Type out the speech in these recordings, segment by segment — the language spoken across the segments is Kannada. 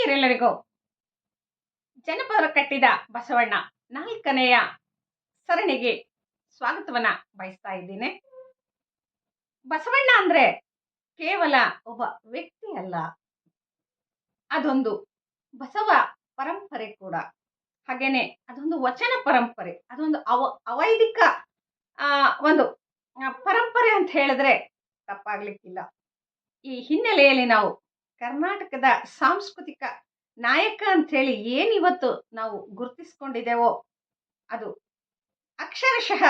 ಆತ್ಮೀಯರೆಲ್ಲರಿಗೂ ಜನಪದರ ಕಟ್ಟಿದ ಬಸವಣ್ಣ ನಾಲ್ಕನೆಯ ಸರಣಿಗೆ ಸ್ವಾಗತವನ್ನ ಬಯಸ್ತಾ ಇದ್ದೀನಿ. ಬಸವಣ್ಣ ಅಂದ್ರೆ ಕೇವಲ ಒಬ್ಬ ವ್ಯಕ್ತಿ ಅಲ್ಲ, ಅದೊಂದು ಬಸವ ಪರಂಪರೆ ಕೂಡ. ಹಾಗೇನೆ ಅದೊಂದು ವಚನ ಪರಂಪರೆ, ಅದೊಂದು ಅವ, ಅವೈದಿಕ ಒಂದು ಪರಂಪರೆ ಅಂತ ಹೇಳಿದ್ರೆ ತಪ್ಪಾಗ್ಲಿಕ್ಕಿಲ್ಲ. ಈ ಹಿನ್ನೆಲೆಯಲ್ಲಿ ನಾವು ಕರ್ನಾಟಕದ ಸಾಂಸ್ಕೃತಿಕ ನಾಯಕ ಅಂತ ಹೇಳಿ ಏನಿವತ್ತು ನಾವು ಗುರುತಿಸ್ಕೊಂಡಿದ್ದೇವೋ ಅದು ಅಕ್ಷರಶಃ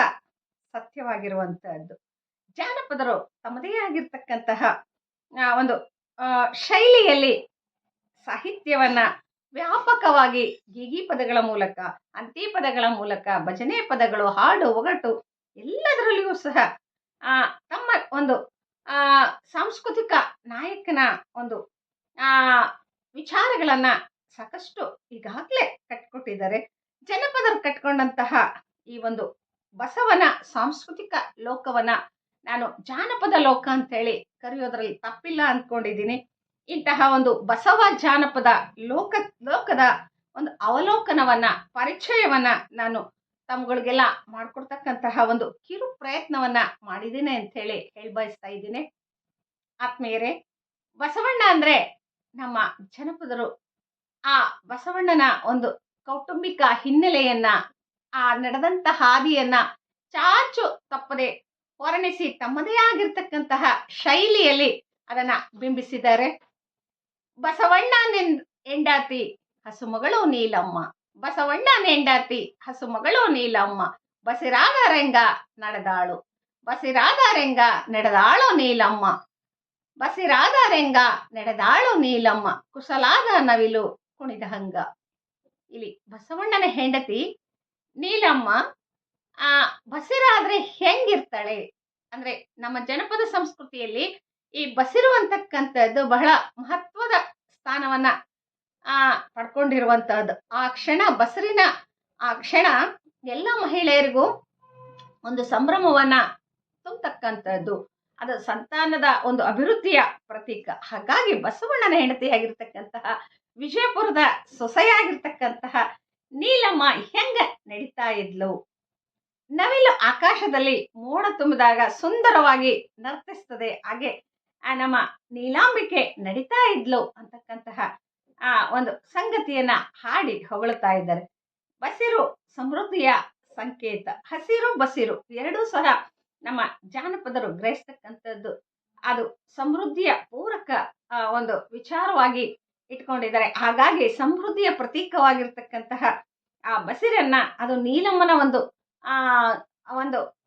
ಸತ್ಯವಾಗಿರುವಂತಹದ್ದು. ಜಾನಪದರು ತಮ್ಮದೇ ಆಗಿರ್ತಕ್ಕಂತಹ ಒಂದು ಶೈಲಿಯಲ್ಲಿ ಸಾಹಿತ್ಯವನ್ನ ವ್ಯಾಪಕವಾಗಿ ಗೀಗಿ ಪದಗಳ ಮೂಲಕ, ಅಂತಿ ಪದಗಳ ಮೂಲಕ, ಭಜನೆ ಪದಗಳು, ಹಾಡು, ಒಗಟು ಎಲ್ಲದರಲ್ಲಿಯೂ ಸಹ ತಮ್ಮ ಒಂದು ಸಾಂಸ್ಕೃತಿಕ ನಾಯಕನ ಒಂದು ವಿಚಾರಗಳನ್ನ ಸಾಕಷ್ಟು ಈಗಾಗಲೇ ಕಟ್ಕೊಟ್ಟಿದ್ದಾರೆ. ಜನಪದರು ಕಟ್ಕೊಂಡಂತಹ ಈ ಒಂದು ಬಸವನ ಸಾಂಸ್ಕೃತಿಕ ಲೋಕವನ್ನ ನಾನು ಜಾನಪದ ಲೋಕ ಅಂತ ಹೇಳಿ ಕರೆಯೋದ್ರಲ್ಲಿ ತಪ್ಪಿಲ್ಲ ಅಂದ್ಕೊಂಡಿದ್ದೀನಿ ಇಂತಹ ಒಂದು ಬಸವ ಜಾನಪದ ಲೋಕ, ಲೋಕದ ಒಂದು ಅವಲೋಕನವನ್ನ, ಪರಿಚಯವನ್ನ ನಾನು ತಮ್ಗಳಿಗೆಲ್ಲ ಮಾಡ್ಕೊಡ್ತಕ್ಕಂತಹ ಒಂದು ಕಿರು ಪ್ರಯತ್ನವನ್ನ ಮಾಡಿದ್ದೀನಿ ಅಂತ ಹೇಳಿ ಹೇಳಿ ಬಯಸ್ತಾ ಇದ್ದೀನಿ. ಆತ್ಮೀಯರೇ, ಬಸವಣ್ಣ ಅಂದ್ರೆ ನಮ್ಮ ಜನಪದರು ಆ ಬಸವಣ್ಣನ ಒಂದು ಕೌಟುಂಬಿಕ ಹಿನ್ನೆಲೆಯನ್ನ, ಆ ನಡೆದಂತ ಹಾದಿಯನ್ನ ಚಾಚು ತಪ್ಪದೆ ವರ್ಣಿಸಿ ತಮ್ಮದೇ ಆಗಿರ್ತಕ್ಕಂತಹ ಶೈಲಿಯಲ್ಲಿ ಅದನ್ನ ಬಿಂಬಿಸಿದ್ದಾರೆ. ಬಸವಣ್ಣ ನೆನ್- ಎಂಡಾತಿ ಹಸುಮಗಳು ನೀಲಮ್ಮ. ಬಸವಣ್ಣ ನೆಂಡಾತಿ ಹಸುಮಗಳು ನೀಲಮ್ಮ. ಬಸಿರಾದ ರೆಂಗ ನಡೆದಾಳು. ಬಸಿರಾದ ರೆಂಗ ನಡೆದಾಳು ನೀಲಮ್ಮ. ಬಸಿರಾದ ರೆಂಗ ನಡೆದಾಳು ನೀಲಮ್ಮ, ಕುಸಲಾದ ನವಿಲು ಕುಣಿದ ಹಂಗ. ಇಲ್ಲಿ ಬಸವಣ್ಣನ ಹೆಂಡತಿ ನೀಲಮ್ಮ, ಆ, ಬಸಿರಾದ್ರೆ ಹೆಂಗಿರ್ತಾಳೆ? ಅಂದ್ರೆ ನಮ್ಮ ಜನಪದ ಸಂಸ್ಕೃತಿಯಲ್ಲಿ ಈ ಬಸಿರು ಅಂತಕ್ಕಂಥದ್ದು ಬಹಳ ಮಹತ್ವದ ಸ್ಥಾನವನ್ನ, ಆ, ಪಡ್ಕೊಂಡಿರುವಂತಹದ್ದು. ಆ ಕ್ಷಣ, ಬಸರಿನ ಆ ಕ್ಷಣ ಎಲ್ಲ ಮಹಿಳೆಯರಿಗೂ ಒಂದು ಸಂಭ್ರಮವನ್ನ ತುಂಬತಕ್ಕಂಥದ್ದು. ಅದು ಸಂತಾನದ ಒಂದು ಅಭಿವೃದ್ಧಿಯ ಪ್ರತೀಕ. ಹಾಗಾಗಿ ಬಸವಣ್ಣನ ಹೆಂಡತಿಯಾಗಿರ್ತಕ್ಕಂತಹ ವಿಜಯಪುರದ ಸೊಸೆಯಾಗಿರ್ತಕ್ಕಂತಹ ನೀಲಮ್ಮ ಹೆಂಗ ನಡೀತಾ ಇದ್ಲು? ನವಿಲು ಆಕಾಶದಲ್ಲಿ ಮೋಡ ತುಂಬಿದಾಗ ಸುಂದರವಾಗಿ ನರ್ತಿಸ್ತದೆ. ಹಾಗೆ ಆ ನಮ್ಮ ನೀಲಾಂಬಿಕೆ ನಡೀತಾ ಇದ್ಲು ಅಂತಕ್ಕಂತಹ ಆ ಒಂದು ಸಂಗತಿಯನ್ನ ಹಾಡಿ ಹೊಗಳುತ್ತಾ ಇದ್ದಾರೆ. ಬಸಿರು ಸಮೃದ್ಧಿಯ ಸಂಕೇತ. ಹಸಿರು ಬಸಿರು ಎರಡೂ ಸಹ ನಮ್ಮ ಜಾನಪದರು ಗ್ರಹಿಸ್ತಕ್ಕಂಥದ್ದು. ಅದು ಸಮೃದ್ಧಿಯ ಪೂರಕ ಒಂದು ವಿಚಾರವಾಗಿ ಇಟ್ಕೊಂಡಿದ್ದಾರೆ. ಹಾಗಾಗಿ ಸಮೃದ್ಧಿಯ ಪ್ರತೀಕವಾಗಿರ್ತಕ್ಕಂತಹ ಆ ಬಸಿರನ್ನ ಅದು ನೀಲಮ್ಮನ ಒಂದು, ಆ, ಒಂದು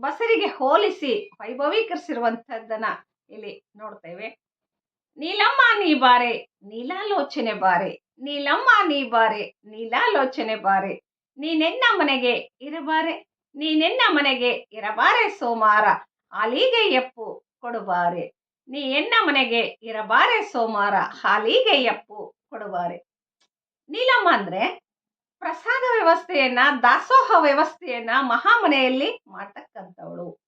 ಬಸರಿಗೆ ಹೋಲಿಸಿ ವೈಭವೀಕರಿಸಿರುವಂಥದ್ದನ್ನ ಇಲ್ಲಿ ನೋಡ್ತೇವೆ. ನೀಲಮ್ಮ ನೀ ಬಾರೆ, ನೀಲಾಲೋಚನೆ ಬಾರೆ, ನೀಲಮ್ಮ ನೀ ಬಾರೆ, ನೀಲಾಲೋಚನೆ ಬಾರೆ, ನೀನೆನ್ನ ಮನೆಗೆ ಇರಬಾರೆ. ನೀನೆನ್ನ ಮನೆಗೆ ಇರಬಾರೆ ಸೋಮಾರ ಹಾಲಿಗೆ ಎಪ್ಪು ಕೊಡುಬಾರೆ ನೀ ಎನ್ನ ಮನೆಗೆ ಇರಬಾರೆ ಸೋಮಾರ ಹಾಲಿಗೆ ಎಪ್ಪು ಕೊಡುಬಾರೆ ನೀಲಮ್ಮ ಅಂದ್ರೆ ಪ್ರಸಾದ ವ್ಯವಸ್ಥೆಯನ್ನ ದಾಸೋಹ ವ್ಯವಸ್ಥೆಯನ್ನ ಮಹಾಮನೆಯಲ್ಲಿ ಮಾಡ್ತಕ್ಕಂಥವಳು.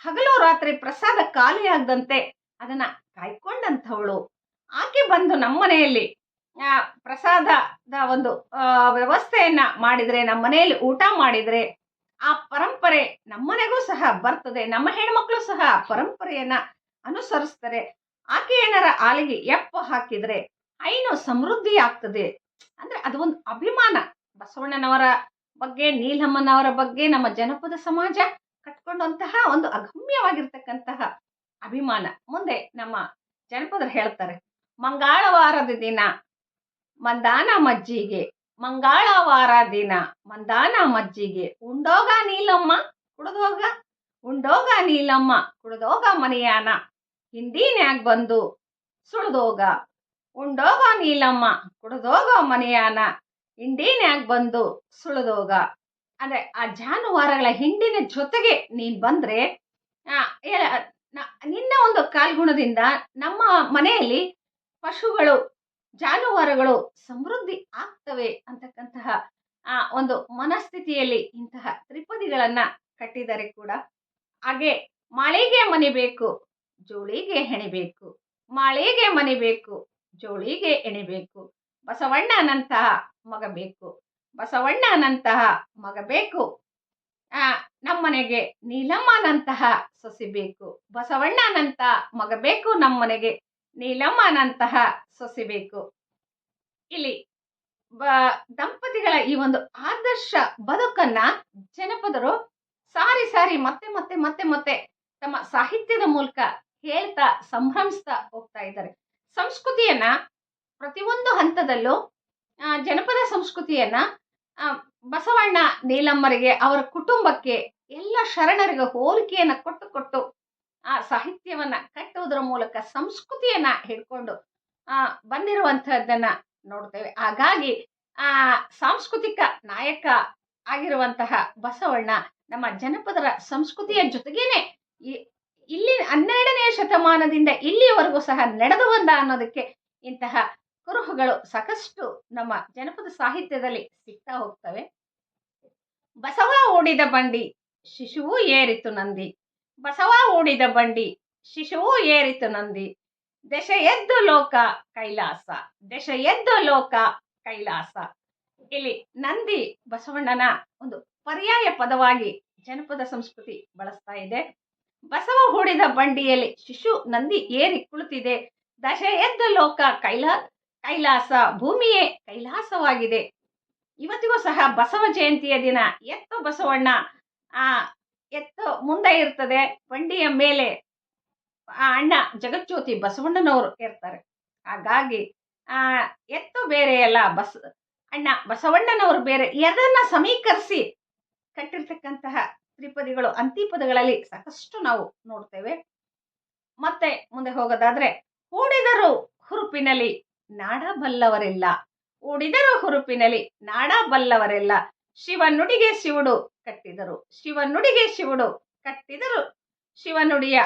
ಹಗಲು ರಾತ್ರಿ ಪ್ರಸಾದ ಖಾಲಿಯಾಗದಂತೆ ಅದನ್ನ ಕಾಯ್ಕೊಂಡಂಥವಳು. ಆಕೆ ಬಂದು ನಮ್ಮನೆಯಲ್ಲಿ ಆ, ಪ್ರಸಾದದ ಒಂದು ವ್ಯವಸ್ಥೆಯನ್ನು ಮಾಡಿದ್ರೆ, ನಮ್ಮ ಮನೆಯಲ್ಲಿ ಊಟ ಮಾಡಿದ್ರೆ, ಆ ಪರಂಪರೆ ನಮ್ಮನೆಗೂ ಸಹ ಬರ್ತದೆ, ನಮ್ಮ ಹೆಣ್ಮಕ್ಳು ಸಹ ಪರಂಪರೆಯನ್ನ ಅನುಸರಿಸ್ತಾರೆ. ಆಕೆ ಏನಾರ ಆಲಿಗೆ ಎಪ್ಪ ಹಾಕಿದ್ರೆ, ಐನು ಸಮೃದ್ಧಿ ಆಗ್ತದೆ. ಅಂದ್ರೆ ಅದು ಒಂದು ಅಭಿಮಾನ. ಬಸವಣ್ಣನವರ ಬಗ್ಗೆ, ನೀಲಮ್ಮನವರ ಬಗ್ಗೆ, ನಮ್ಮ ಜನಪದ ಸಮಾಜ ಕಟ್ಕೊಂಡಂತಹ ಒಂದು ಅಗಮ್ಯವಾಗಿರ್ತಕ್ಕಂತಹ ಅಭಿಮಾನ. ಮುಂದೆ ನಮ್ಮ ಜನಪದರು ಹೇಳ್ತಾರೆ, ಮಂಗಳವಾರದ ದಿನ ಮಂದಾನ ಮಜ್ಜಿಗೆ, ಮಂಗಳವಾರ ದಿನ. ಮಂದಾನ ಮಜ್ಜಿಗೆ. ಉಂಡೋಗ ನೀಲಮ್ಮ, ಕುಡ್ದೋಗ? ಉಂಡೋಗ ನೀಲಮ್ಮ, ಕುಡ್ದೋಗ ಮನೆಯಾನ. ಹಿಂದಿನ್ಯಾಗ ಬಂದು ಸುಳ್ದೋಗ ಉಂಡೋಗ ನೀಲಮ್ಮ, ಕುಡ್ದೋಗ ಮನೆಯಾನ. ಹಿಂಡಿನ್ಯಾಗ ಬಂದು ಸುಳ್ದೋಗ ಅಂದ್ರೆ ಆ ಜಾನುವಾರುಗಳ ಹಿಂಡಿನ ಜೊತೆಗೆ ನೀನ್ ಬಂದ್ರೆ ನಿನ್ನ ಒಂದು ಕಾಲ್ಗುಣದಿಂದ ನಮ್ಮ ಮನೆಯಲ್ಲಿ ಪಶುಗಳು ಜಾನುವಾರುಗಳು ಸಮೃದ್ಧಿ ಆಗ್ತವೆ ಅಂತಕ್ಕಂತಹ, ಆ, ಒಂದು ಮನಸ್ಥಿತಿಯಲ್ಲಿ ಇಂತಹ ತ್ರಿಪದಿಗಳನ್ನ ಕಟ್ಟಿದರೆ ಕೂಡ ಹಾಗೆ ಮಳೆಗೆ ಮನೆ ಬೇಕು, ಜೋಳಿಗೆ ಹೆಣಿಬೇಕು ಮಳೆಗೆ ಮನೆ ಬೇಕು, ಜೋಳಿಗೆ ಎಣಿಬೇಕು ಬಸವಣ್ಣನಂತಹ ಮಗ ಬೇಕು, ಬಸವಣ್ಣನಂತಹ ಮಗ ಬೇಕು, ಆ, ನಮ್ಮನೆಗೆ ನೀಲಮ್ಮನಂತಹ ಸೊಸಿ ಬೇಕು ಬಸವಣ್ಣನಂತ ಮಗ ಬೇಕು, ನಮ್ಮನೆಗೆ ನೀಲಮ್ಮನಂತಹ ಸೊಸಿ ಬೇಕು. ಇಲ್ಲಿ ದಂಪತಿಗಳ ಈ ಒಂದು ಆದರ್ಶ ಬದುಕನ್ನ ಜನಪದರು ಸಾರಿ ಸಾರಿ ಮತ್ತೆ ಮತ್ತೆ ಮತ್ತೆ ಮತ್ತೆ ತಮ್ಮ ಸಾಹಿತ್ಯದ ಮೂಲಕ ಹೇಳ್ತಾ ಸಂಭ್ರಮಿಸ್ತಾ ಹೋಗ್ತಾ ಇದ್ದಾರೆ. ಸಂಸ್ಕೃತಿಯನ್ನ ಪ್ರತಿಯೊಂದು ಹಂತದಲ್ಲೂ ಜನಪದ ಸಂಸ್ಕೃತಿಯನ್ನ ಬಸವಣ್ಣ ನೀಲಮ್ಮರಿಗೆ ಅವರ ಕುಟುಂಬಕ್ಕೆ ಎಲ್ಲ ಶರಣರಿಗೆ ಹೋಲಿಕೆಯನ್ನ ಕೊಟ್ಟು ಕೊಟ್ಟು ಆ ಸಾಹಿತ್ಯವನ್ನ ಕಟ್ಟುವುದರ ಮೂಲಕ ಸಂಸ್ಕೃತಿಯನ್ನ ಹಿಡ್ಕೊಂಡು, ಆ, ಬಂದಿರುವಂತಹದ್ದನ್ನ ನೋಡ್ತೇವೆ. ಹಾಗಾಗಿ, ಆ, ಸಾಂಸ್ಕೃತಿಕ ನಾಯಕ ಆಗಿರುವಂತಹ ಬಸವಣ್ಣ ನಮ್ಮ ಜನಪದರ ಸಂಸ್ಕೃತಿಯ ಜೊತೆಗೇನೆ ಇಲ್ಲಿ ಹನ್ನೆರಡನೇ ಶತಮಾನದಿಂದ ಇಲ್ಲಿಯವರೆಗೂ ಸಹ ನಡೆದು ಬಂದ ಅನ್ನೋದಕ್ಕೆ ಇಂತಹ ಕುರುಹುಗಳು ಸಾಕಷ್ಟು ನಮ್ಮ ಜನಪದ ಸಾಹಿತ್ಯದಲ್ಲಿ ಸಿಗ್ತಾ ಹೋಗ್ತವೆ. ಬಸವ ಓಡಿದ ಬಂಡಿ ಶಿಶುವು ಏರಿತು ನಂದಿ. ಬಸವ ಓಡಿದ ಬಂಡಿ, ಶಿಶುವು ಏರಿತು ನಂದಿ. ದಶ ಎದ್ದು ಲೋಕ, ಕೈಲಾಸ. ದಶ ಎದ್ದು ಲೋಕ, ಕೈಲಾಸ. ಇಲ್ಲಿ ನಂದಿ ಬಸವಣ್ಣನ ಒಂದು ಪರ್ಯಾಯ ಪದವಾಗಿ ಜನಪದ ಸಂಸ್ಕೃತಿ ಬಳಸ್ತಾ ಇದೆ. ಬಸವ ಹೂಡಿದ ಬಂಡಿಯಲ್ಲಿ ಶಿಶು ನಂದಿ ಏರಿ ಕುಳಿತಿದೆ. ದಶ ಎದ್ದು ಲೋಕ, ಕೈಲಾ, ಕೈಲಾಸ ಭೂಮಿಯೇ ಕೈಲಾಸವಾಗಿದೆ. ಇವತ್ತಿಗೂ ಸಹ ಬಸವ ಜಯಂತಿಯ ದಿನ. ಎತ್ತು ಬಸವಣ್ಣ, ಆ ಎತ್ತು ಮುಂದೆ ಇರ್ತದೆ. ಬಂಡಿಯ ಮೇಲೆ ಆ ಅಣ್ಣ ಜಗಜ್ಯೋತಿ ಬಸವಣ್ಣನವರು ಇರ್ತಾರೆ. ಹಾಗಾಗಿ ಆ ಎತ್ತು ಬೇರೆ ಅಲ್ಲ, ಬಸ್ ಅಣ್ಣ ಬಸವಣ್ಣನವರು ಬೇರೆ. ಎರಡನ್ನ ಸಮೀಕರಿಸಿ ಕಟ್ಟಿರ್ತಕ್ಕಂತಹ ತ್ರಿಪದಿಗಳು, ಅಂತಿಪದಗಳಲ್ಲಿ ಸಾಕಷ್ಟು ನಾವು ನೋಡ್ತೇವೆ. ಮತ್ತೆ ಮುಂದೆ ಹೋಗೋದಾದ್ರೆ, ಹೂಡಿದರು ಹುರುಪಿನಲ್ಲಿ ನಾಡಬಲ್ಲವರೆಲ್ಲ. ಹೂಡಿದರು ಹುರುಪಿನಲ್ಲಿ ನಾಡಬಲ್ಲವರೆಲ್ಲ. ಶಿವನುಡಿಗೆ ಶಿವುಡು ಕಟ್ಟಿದರು. ಶಿವನುಡಿಗೆ ಶಿವಡು ಕಟ್ಟಿದರು. ಶಿವನುಡಿಯ,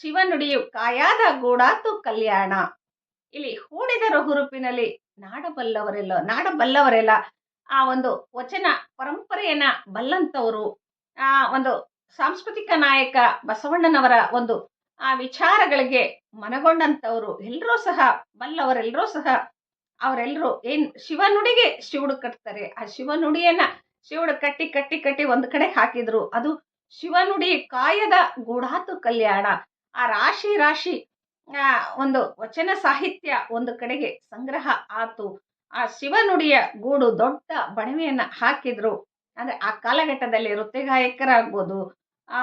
ಶಿವನುಡಿಯು ಕಾಯಾದ ಗೂಡಾತು ಕಲ್ಯಾಣ. ಇಲ್ಲಿ ಹೂಡಿದರು ಹುರುಪಿನಲ್ಲಿ ನಾಡಬಲ್ಲವರೆಲ್ಲ ನಾಡಬಲ್ಲವರೆಲ್ಲ ಆ ಒಂದು ವಚನ ಪರಂಪರೆಯನ್ನ ಬಲ್ಲಂತವರು, ಆ ಒಂದು ಸಾಂಸ್ಕೃತಿಕ ನಾಯಕ ಬಸವಣ್ಣನವರ ಒಂದು ಆ ವಿಚಾರಗಳಿಗೆ ಮನಗೊಂಡಂತವರು ಎಲ್ಲರೂ ಸಹ, ಬಲ್ಲವರೆಲ್ಲರೂ ಸಹ ಅವರೆಲ್ಲರೂ ಏನ್ ಶಿವನುಡಿಗೆ ಶಿವಡು ಕಟ್ತಾರೆ. ಆ ಶಿವನುಡಿಯನ್ನ ಶಿವುಡು ಕಟ್ಟಿ ಕಟ್ಟಿ ಕಟ್ಟಿ ಒಂದು ಕಡೆ ಹಾಕಿದ್ರು. ಅದು ಶಿವನುಡಿ ಕಾಯದ ಗೂಢಾತು ಕಲ್ಯಾಣ. ಆ ರಾಶಿ ರಾಶಿ ಒಂದು ವಚನ ಸಾಹಿತ್ಯ ಒಂದು ಕಡೆಗೆ ಸಂಗ್ರಹ ಆತು. ಆ ಶಿವನುಡಿಯ ಗೂಡು ದೊಡ್ಡ ಬಣವೆಯನ್ನ ಹಾಕಿದ್ರು. ಅಂದ್ರೆ ಆ ಕಾಲಘಟ್ಟದಲ್ಲಿ ವೃತ್ತಿಗಾಯಕರಾಗ್ಬೋದು, ಆ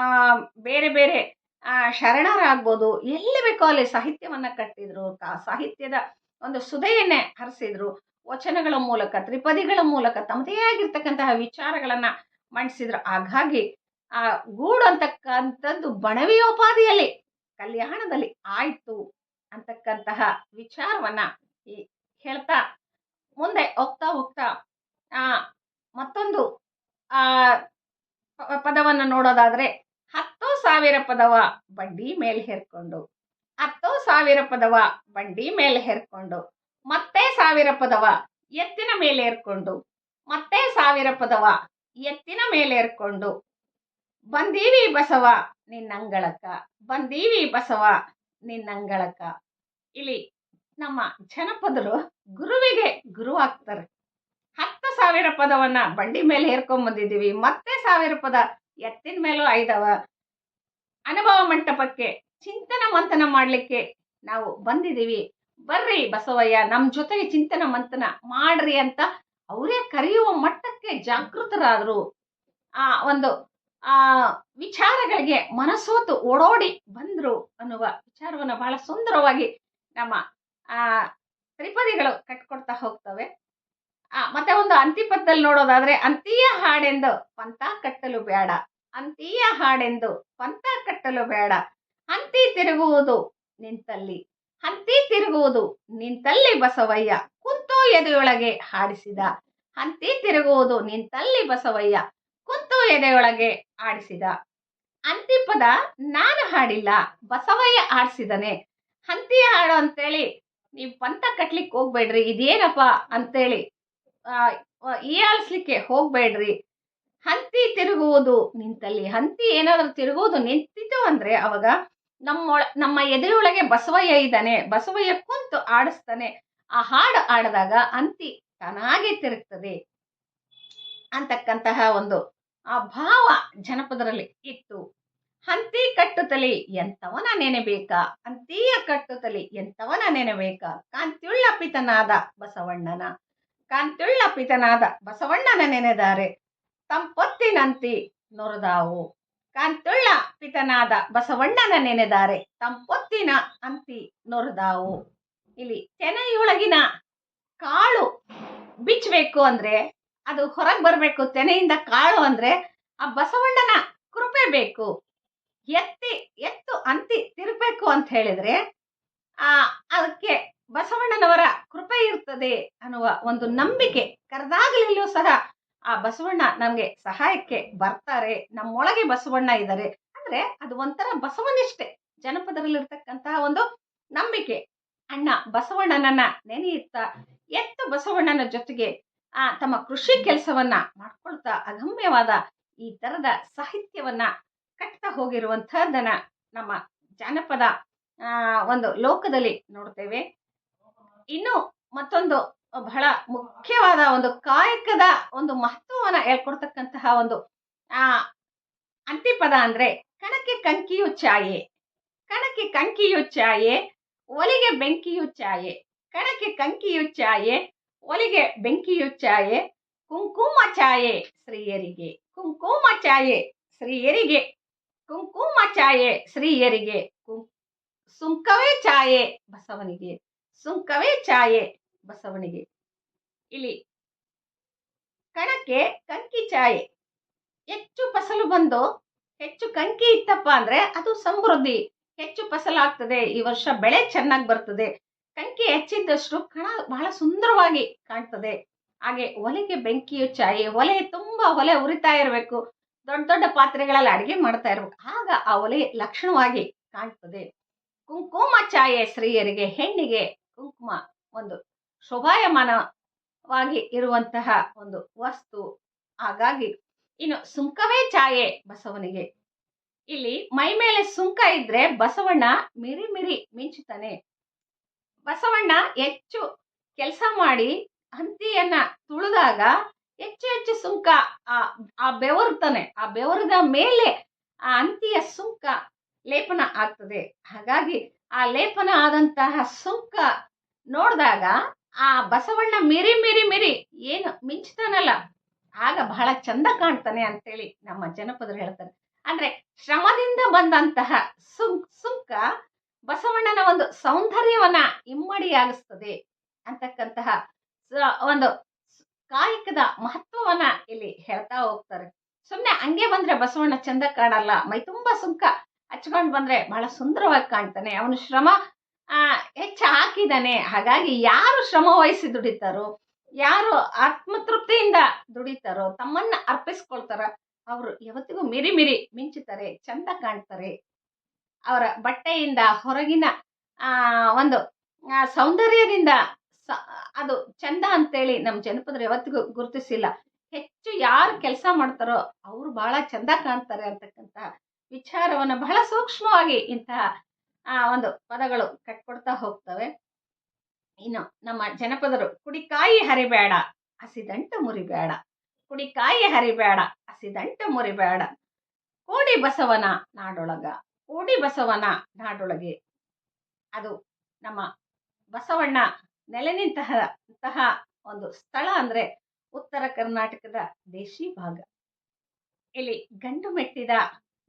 ಬೇರೆ ಬೇರೆ, ಆ ಶರಣರಾಗ್ಬೋದು ಎಲ್ಲಿ ಬೇಕೋ ಅಲ್ಲಿ ಸಾಹಿತ್ಯವನ್ನ ಕಟ್ಟಿದ್ರು. ಸಾಹಿತ್ಯದ ಒಂದು ಸುದೆಯನ್ನೇ ಹರಿಸಿದ್ರು. ವಚನಗಳ ಮೂಲಕ, ತ್ರಿಪದಿಗಳ ಮೂಲಕ ತಮ್ಮದೇ ಆಗಿರ್ತಕ್ಕಂತಹ ವಿಚಾರಗಳನ್ನ ಮಂಡಿಸಿದ್ರು. ಹಾಗಾಗಿ ಆ ಗೂಡು ಅಂತಕ್ಕಂಥದ್ದು ಬಣವಿಯೋಪಾದಿಯಲ್ಲಿ, ಕಲ್ಯಾಣದಲ್ಲಿ ಆಯಿತು ಅಂತಕ್ಕಂತಹ ವಿಚಾರವನ್ನ ಈ ಹೇಳ್ತಾ ಮುಂದೆ ಹೋಗ್ತಾ ಹೋಗ್ತಾ, ಆ ಮತ್ತೊಂದು, ಆ ಪದವನ್ನ ನೋಡೋದಾದ್ರೆ, ಹತ್ತು ಸಾವಿರ ಪದವ ಬಂಡಿ ಮೇಲೆ ಹೇರ್ಕೊಂಡು, ಹತ್ತು ಸಾವಿರ ಪದವ ಬಂಡಿ ಮೇಲೆ ಹೇರ್ಕೊಂಡು ಮತ್ತೆ ಸಾವಿರ ಪದವ ಎತ್ತಿನ ಮೇಲೆ ಏರ್ಕೊಂಡು. ಮತ್ತೆ ಸಾವಿರ ಪದವ ಎತ್ತಿನ ಮೇಲೆ ಏರ್ಕೊಂಡು. ಬಂದೀವಿ ಬಸವ ನಿನ್ನಂಗಳಕ್ಕ ಬಂದೀವಿ ಬಸವ ನಿನ್ನಂಗಳಕ್ಕ ಇಲ್ಲಿ ನಮ್ಮ ಜನಪದರು ಗುರುವಿಗೆ ಗುರು ಆಗ್ತಾರೆ. ಹತ್ತು ಸಾವಿರ ಪದವನ್ನ ಬಂಡಿ ಮೇಲೆ ಹೇರ್ಕೊಂಬಂದಿದ್ದೀವಿ ಮತ್ತೆ ಸಾವಿರ ಪದ ಎತ್ತಿನ ಮೇಲೂ ಐದವ. ಅನುಭವ ಮಂಟಪಕ್ಕೆ ಚಿಂತನ ಮಂಥನ ಮಾಡಲಿಕ್ಕೆ ನಾವು ಬಂದಿದ್ದೀವಿ. ಬರ್ರಿ ಬಸವಯ್ಯ ನಮ್ಮ ಜೊತೆಗೆ ಚಿಂತನ ಮಂಥನ ಮಾಡ್ರಿ ಅಂತ ಅವರೇ ಕರೆಯುವ ಮಟ್ಟಕ್ಕೆ ಜಾಗೃತರಾದರು. ಆ ಒಂದು, ಆ ವಿಚಾರಗಳಿಗೆ ಮನಸೋತು ಓಡೋಡಿ ಬಂದ್ರು ಅನ್ನುವ ವಿಚಾರವನ್ನ ಬಹಳ ಸುಂದರವಾಗಿ ನಮ್ಮ, ಆ ತ್ರಿಪದಿಗಳು ಕಟ್ಕೊಡ್ತಾ ಹೋಗ್ತವೆ. ಆ ಮತ್ತೆ ಒಂದು ಅಂತಿಪದಲ್ಲಿ ನೋಡೋದಾದ್ರೆ, ಅಂತೀಯ ಹಾಡೆಂದು ಪಂಥ ಕಟ್ಟಲು ಬೇಡ, ಅಂತೀಯ ಹಾಡೆಂದು ಪಂಥ ಕಟ್ಟಲು ಬೇಡ, ಅಂತಿ ತಿರುಗುವುದು ನಿಂತಲ್ಲಿ. ಹಂತಿ ತಿರುಗುವುದು ನಿಂತಲ್ಲಿ ಬಸವಯ್ಯ ಕುಂತು ಎದೆಯೊಳಗೆ ಹಾಡಿಸಿದ. ಹಂತಿ ತಿರುಗುವುದು ನಿಂತಲ್ಲಿ ಬಸವಯ್ಯ ಕುಂತು ಎದೆಯೊಳಗೆ ಆಡಿಸಿದ ಅಂತಿಪದ ನಾನು ಹಾಡಿಲ್ಲ, ಬಸವಯ್ಯ ಆಡಿಸಿದನೆ ಹಂತಿ ಹಾಡು ಅಂತೇಳಿ ನೀವು ಪಂತ ಕಟ್ಲಿಕ್ಕೆ ಹೋಗ್ಬೇಡ್ರಿ, ಇದೇನಪ್ಪ ಅಂತೇಳಿ ಈ ಹೀಯಾಳಿಸ್ಲಿಕ್ಕೆ ಹೋಗ್ಬೇಡ್ರಿ. ಹಂತಿ ತಿರುಗುವುದು ನಿಂತಲ್ಲಿ ಹಂತಿ ಏನಾದರೂ ತಿರುಗುವುದು ನಿಂತಿತು ಅಂದ್ರೆ ಅವಾಗ ನಮ್ಮೊಳ, ನಮ್ಮ ಎದೆಯೊಳಗೆ ಬಸವಯ್ಯ ಇದ್ದಾನೆ. ಬಸವಯ್ಯ ಕುಂತು ಆಡಿಸ್ತಾನೆ ಆ ಹಾಡು ಆಡಿದಾಗ ಅಂತಿ ತಾನಾಗೆ ತಿರುಗ್ತದೆ ಅಂತಕ್ಕಂತಹ ಒಂದು, ಆ ಭಾವ ಜನಪದರಲ್ಲಿ ಇತ್ತು. ಹಂತಿ ಕಟ್ಟುತ್ತಲಿ ಎಂಥವನ ನೆನೆಬೇಕಾ? ಅಂತೀಯ ಕಟ್ಟುತ್ತಲಿ ಎಂಥವನ ನೆನೆಬೇಕಾ? ಕಾಂತ್ಯುಳ್ಳ ಪಿತನಾದ ಬಸವಣ್ಣನ ಕಾಂತ್ಯುಳ್ಳ ಪಿತನಾದ ಬಸವಣ್ಣನ ನೆನೆದಾರೆ. ತಂಪೊತ್ತಿನಂತಿ ನೊರದಾವು. ಕಾಂತುಳ್ಳ ಪಿತನಾದ ಬಸವಣ್ಣನ ನೆನೆದಾರೆ. ತಂಪೊತ್ತಿನ ಅಂತಿ ನೊರದಾವು. ಇಲ್ಲಿ ತೆನೆಯೊಳಗಿನ ಕಾಳು ಬಿಚ್ಚಬೇಕು ಅಂದ್ರೆ, ಅದು ಹೊರಗೆ ಬರಬೇಕು, ತೆನೆಯಿಂದ ಕಾಳು ಅಂದ್ರೆ, ಆ ಬಸವಣ್ಣನ ಕೃಪೆ ಬೇಕು. ಎತ್ತಿ, ಎತ್ತು ಅಂತಿ ತಿರುಗಬೇಕು ಅಂತ ಹೇಳಿದ್ರೆ, ಆ, ಅದಕ್ಕೆ ಬಸವಣ್ಣನವರ ಕೃಪೆ ಇರ್ತದೆ ಅನ್ನುವ ಒಂದು ನಂಬಿಕೆ ಕರೆದಾಗಲಿಲ್ಲೂ ಸಹ ಆ ಬಸವಣ್ಣ ನಮಗೆ ಸಹಾಯಕ್ಕೆ ಬರ್ತಾರೆ, ನಮ್ಮೊಳಗೆ ಬಸವಣ್ಣ ಇದ್ದಾರೆ ಅಂದ್ರೆ ಅದು ಒಂಥರ ಬಸವನಿಷ್ಠೆ. ಜನಪದರಲ್ಲಿರ್ತಕ್ಕಂತಹ ಒಂದು ನಂಬಿಕೆ. ಅಣ್ಣ ಬಸವಣ್ಣನನ್ನ ನೆನೆಯುತ್ತಾ ಎತ್ತ ಬಸವಣ್ಣನ ಜೊತೆಗೆ, ಆ ತಮ್ಮ ಕೃಷಿ ಕೆಲಸವನ್ನ ಮಾಡ್ಕೊಳ್ತಾ ಅಗಮ್ಯವಾದ ಈ ತರದ ಸಾಹಿತ್ಯವನ್ನ ಕಟ್ತಾ ಹೋಗಿರುವಂತಹದ್ದನ್ನ ನಮ್ಮ ಜಾನಪದ ಒಂದು ಲೋಕದಲ್ಲಿ ನೋಡ್ತೇವೆ. ಇನ್ನು ಮತ್ತೊಂದು ಬಹಳ ಮುಖ್ಯವಾದ ಒಂದು ಕಾಯಕದ ಒಂದು ಮಹತ್ವವನ್ನ ಹೇಳ್ಕೊಡ್ತಕ್ಕಂತಹ ಒಂದು, ಆ, ಅಂತಿಪದ ಅಂದ್ರೆ ಕಣಕ್ಕೆ ಕಂಕಿಯು ಛಾಯೆ. ಕಣಕ್ಕೆ ಕಂಕಿಯು ಛಾಯೆ, ಒಲಿಗೆ ಬೆಂಕಿಯು ಛಾಯೆ. ಕಣಕ್ಕೆ ಕಂಕಿಯು ಛಾಯೆ, ಒಲಿಗೆ ಬೆಂಕಿಯು ಛಾಯೆ. ಕುಂಕುಮ ಛಾಯೆ ಸ್ತ್ರೀಯರಿಗೆ. ಕುಂಕುಮ ಛಾಯೆ ಸ್ತ್ರೀಯರಿಗೆ. ಕುಂಕುಮ ಛಾಯೆ ಸ್ತ್ರೀಯರಿಗೆ. ಕುಂ, ಸುಂಕವೇ ಛಾಯೆ ಬಸವನಿಗೆ. ಸುಂಕವೇ ಛಾಯೆ ಬಸವನಿಗೆ. ಇಲ್ಲಿ ಕಣಕ್ಕೆ ಕಂಕಿ ಛಾಯೆ. ಹೆಚ್ಚು ಫಸಲು ಬಂದು ಹೆಚ್ಚು ಕಂಕಿ ಇತ್ತಪ್ಪ ಅಂದ್ರೆ ಅದು ಸಮೃದ್ಧಿ. ಹೆಚ್ಚು ಫಸಲಾಗ್ತದೆ, ಈ ವರ್ಷ ಬೆಳೆ ಚೆನ್ನಾಗಿ ಬರ್ತದೆ. ಕಂಕಿ ಹೆಚ್ಚಿದ್ದಷ್ಟು ಕಣ ಬಹಳ ಸುಂದರವಾಗಿ ಕಾಣ್ತದೆ. ಹಾಗೆ ಒಲೆಗೆ ಬೆಂಕಿಯು ಛಾಯೆ, ಒಲೆ ತುಂಬಾ ಒಲೆ ಉರಿತಾ ಇರಬೇಕು. ದೊಡ್ಡ ದೊಡ್ಡ ಪಾತ್ರೆಗಳಲ್ಲಿ ಅಡಿಗೆ ಮಾಡ್ತಾ ಇರ್ಬೇಕು. ಆಗ ಆ ಒಲೆ ಲಕ್ಷಣವಾಗಿ ಕಾಣ್ತದೆ. ಕುಂಕುಮ ಛಾಯೆ ಸ್ತ್ರೀಯರಿಗೆ, ಹೆಣ್ಣಿಗೆ ಕುಂಕುಮ ಒಂದು ಶೋಭಾಯಮಾನವಾಗಿ ಇರುವಂತಹ ಒಂದು ವಸ್ತು. ಹಾಗಾಗಿ ಇನ್ನು ಸುಂಕವೇ ಛಾಯೆ ಬಸವನಿಗೆ. ಇಲ್ಲಿ ಮೈ ಮೇಲೆ ಸುಂಕ ಇದ್ರೆ ಬಸವಣ್ಣ ಮಿರಿ ಮಿರಿ ಮಿಂಚುತ್ತಾನೆ. ಬಸವಣ್ಣ ಹೆಚ್ಚು ಕೆಲಸ ಮಾಡಿ ಹಂತಿಯನ್ನ ತುಳಿದಾಗ ಹೆಚ್ಚು ಹೆಚ್ಚು ಸುಂಕ ಆ ಬೆವರುತ್ತಾನೆ. ಆ ಬೆವರದ ಮೇಲೆ ಆ ಹಂತಿಯ ಸುಂಕ ಲೇಪನ ಆಗ್ತದೆ. ಹಾಗಾಗಿ ಆ ಲೇಪನ ಆದಂತಹ ಸುಂಕ ನೋಡಿದಾಗ ಆ ಬಸವಣ್ಣ ಮಿರಿ ಮಿರಿ ಮಿರಿ ಏನು ಮಿಂಚ್ತಾನಲ್ಲ, ಆಗ ಬಹಳ ಚಂದ ಕಾಣ್ತಾನೆ ಅಂತೇಳಿ ನಮ್ಮ ಜನಪದರು ಹೇಳ್ತಾರೆ. ಅಂದ್ರೆ ಶ್ರಮದಿಂದ ಬಂದಂತಹ ಸುಂಕ್, ಸುಂಕ ಬಸವಣ್ಣನ ಒಂದು ಸೌಂದರ್ಯವನ್ನ ಇಮ್ಮಡಿಯಾಗಿಸ್ತದೆ ಅಂತಕ್ಕಂತಹ ಒಂದು ಕಾಯಕದ ಮಹತ್ವವನ್ನ ಇಲ್ಲಿ ಹೇಳ್ತಾ ಹೋಗ್ತಾರೆ. ಸುಮ್ಮನೆ ಹಂಗೆ ಬಂದ್ರೆ ಬಸವಣ್ಣ ಚಂದ ಕಾಣಲ್ಲ, ಮೈ ತುಂಬಾ ಸುಂಕ ಹಚ್ಕೊಂಡ್ ಬಂದ್ರೆ ಬಹಳ ಸುಂದರವಾಗಿ ಕಾಣ್ತಾನೆ. ಅವನು ಶ್ರಮ ಹೆಚ್ಚು ಹಾಕಿದ್ದಾನೆ. ಹಾಗಾಗಿ ಯಾರು ಶ್ರಮ ವಹಿಸಿ ದುಡಿತಾರೋ, ಯಾರು ಆತ್ಮತೃಪ್ತಿಯಿಂದ ದುಡಿತಾರೋ, ತಮ್ಮನ್ನ ಅರ್ಪಿಸ್ಕೊಳ್ತಾರ, ಅವರು ಯಾವತ್ತಿಗೂ ಮಿರಿ ಮಿರಿ ಮಿಂಚುತ್ತಾರೆ, ಚಂದ ಕಾಣ್ತಾರೆ. ಅವರ ಬಟ್ಟೆಯಿಂದ ಹೊರಗಿನ ಒಂದು ಸೌಂದರ್ಯದಿಂದ ಅದು ಚಂದ ಅಂತೇಳಿ ನಮ್ಮ ಜನಪದರು ಯಾವತ್ತಿಗೂ ಗುರುತಿಸಿಲ್ಲ. ಹೆಚ್ಚು ಯಾರು ಕೆಲಸ ಮಾಡ್ತಾರೋ, ಅವರು ಬಹಳ ಚಂದ ಕಾಣ್ತಾರೆ ಅಂತಕ್ಕಂಥ ವಿಚಾರವನ್ನ ಬಹಳ ಸೂಕ್ಷ್ಮವಾಗಿ ಇಂತಹ ಆ ಒಂದು ಪದಗಳು ಕಟ್ಕೊಡ್ತಾ ಹೋಗ್ತವೆ. ಇನ್ನು ನಮ್ಮ ಜನಪದರು, ಕುಡಿಕಾಯಿ ಹರಿಬೇಡ, ಹಸಿದಂಟ ಮುರಿಬೇಡ, ಕುಡಿಕಾಯಿ ಹರಿಬೇಡ, ಹಸಿದಂಟ ಮುರಿಬೇಡ, ಕೋಡಿ ಬಸವನ ನಾಡೊಳಗ, ಕೋಡಿ ಬಸವನ ನಾಡೊಳಗೆ. ಅದು ನಮ್ಮ ಬಸವಣ್ಣ ನೆಲೆ ನಿಂತಹ ಅಂತಹ ಒಂದು ಸ್ಥಳ ಅಂದ್ರೆ ಉತ್ತರ ಕರ್ನಾಟಕದ ದೇಶಿ ಭಾಗ. ಇಲ್ಲಿ ಗಂಡು ಮೆಟ್ಟಿದ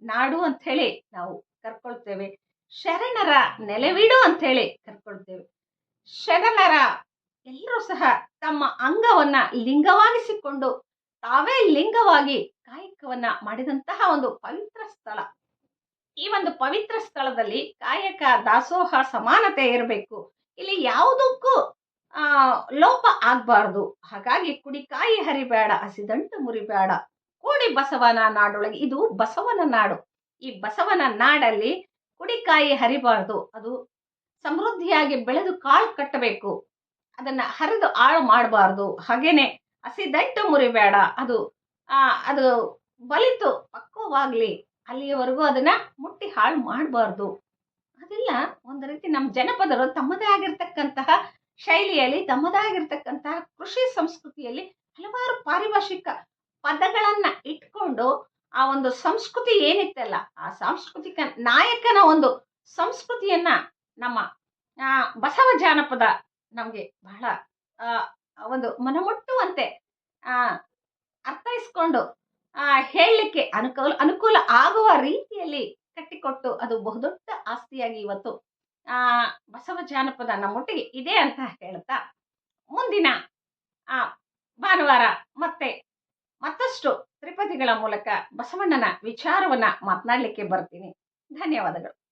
ನಾಡು ಅಂತ ಹೇಳಿ ನಾವು ಕರ್ಕೊಳ್ತೇವೆ. ಶರಣರ ನೆಲೆವೀಡು ಅಂತ ಹೇಳಿ ಕರ್ಕೊಳ್ತೇವೆ. ಶರಣರ ಎಲ್ಲರೂ ಸಹ ತಮ್ಮ ಅಂಗವನ್ನ ಲಿಂಗವಾಗಿಸಿಕೊಂಡು ತಾವೇ ಲಿಂಗವಾಗಿ ಕಾಯಕವನ್ನ ಮಾಡಿದಂತಹ ಒಂದು ಪವಿತ್ರ ಸ್ಥಳ. ಈ ಒಂದು ಪವಿತ್ರ ಸ್ಥಳದಲ್ಲಿ ಕಾಯಕ, ದಾಸೋಹ, ಸಮಾನತೆ ಇರಬೇಕು. ಇಲ್ಲಿ ಯಾವುದಕ್ಕೂ, ಆ, ಲೋಪ ಆಗ್ಬಾರ್ದು. ಹಾಗಾಗಿ ಕುಡಿಕಾಯಿ ಹರಿಬೇಡ ಹಸಿದಂಟು ಮುರಿಬೇಡ. ಕೋಡಿ ಬಸವನ ನಾಡೊಳಗೆ, ಇದು ಬಸವನ ನಾಡು. ಈ ಬಸವನ ನಾಡಲ್ಲಿ ಕುಡಿಕಾಯಿ ಹರಿಬಾರದು. ಅದು ಸಮೃದ್ಧಿಯಾಗಿ ಬೆಳೆದು ಕಾಳು ಕಟ್ಟಬೇಕು. ಅದನ್ನ ಹರಿದು ಹಾಳು ಮಾಡಬಾರ್ದು. ಹಾಗೇನೆ ಹಸಿದಂಟು ಮುರಿಬೇಡ. ಅದು ಅದು ಬಲಿತು ಪಕ್ವವಾಗಲಿ, ಅಲ್ಲಿಯವರೆಗೂ ಅದನ್ನ ಮುಟ್ಟಿ ಹಾಳು ಮಾಡಬಾರ್ದು. ಅದೆಲ್ಲ, ಒಂದು ರೀತಿ ನಮ್ಮ ಜನಪದರು ತಮ್ಮದೇ ಆಗಿರ್ತಕ್ಕಂತಹ ಶೈಲಿಯಲ್ಲಿ ತಮ್ಮದಾಗಿರ್ತಕ್ಕಂತಹ ಕೃಷಿ ಸಂಸ್ಕೃತಿಯಲ್ಲಿ ಹಲವಾರು ಪಾರಿಭಾಷಿಕ ಪದಗಳನ್ನು ಇಟ್ಕೊಂಡು ಆ ಒಂದು ಸಂಸ್ಕೃತಿ ಏನಿತ್ತಲ್ಲ ಆ ಸಾಂಸ್ಕೃತಿಕ ನಾಯಕನ ಒಂದು ಸಂಸ್ಕೃತಿಯನ್ನ ನಮ್ಮ ಬಸವ ಜಾನಪದ ನಮಗೆ ಬಹಳ ಒಂದು ಮನಮುಟ್ಟುವಂತೆ ಆ, ಅರ್ಥೈಸ್ಕೊಂಡು ಆ, ಹೇಳಲಿಕ್ಕೆ ಅನುಕೂಲ ಅನುಕೂಲ ಆಗುವ ರೀತಿಯಲ್ಲಿ ಕಟ್ಟಿಕೊಟ್ಟು ಅದು ಬಹುದೊಡ್ಡ ಆಸ್ತಿಯಾಗಿ ಇವತ್ತು ಆ ಬಸವ ಜಾನಪದ ನಮ್ಮೊಟ್ಟಿಗೆ ಇದೆ ಅಂತ ಹೇಳ್ತಾ ಮುಂದಿನ ಆ ಭಾನುವಾರ ಮತ್ತೆ ಮತ್ತಷ್ಟು ತ್ರಿಪದಿಗಳ ಮೂಲಕ ಬಸವಣ್ಣನ ವಿಚಾರವನ್ನ ಮಾತನಾಡಲಿಕ್ಕೆ ಬರ್ತೀನಿ. ಧನ್ಯವಾದಗಳು.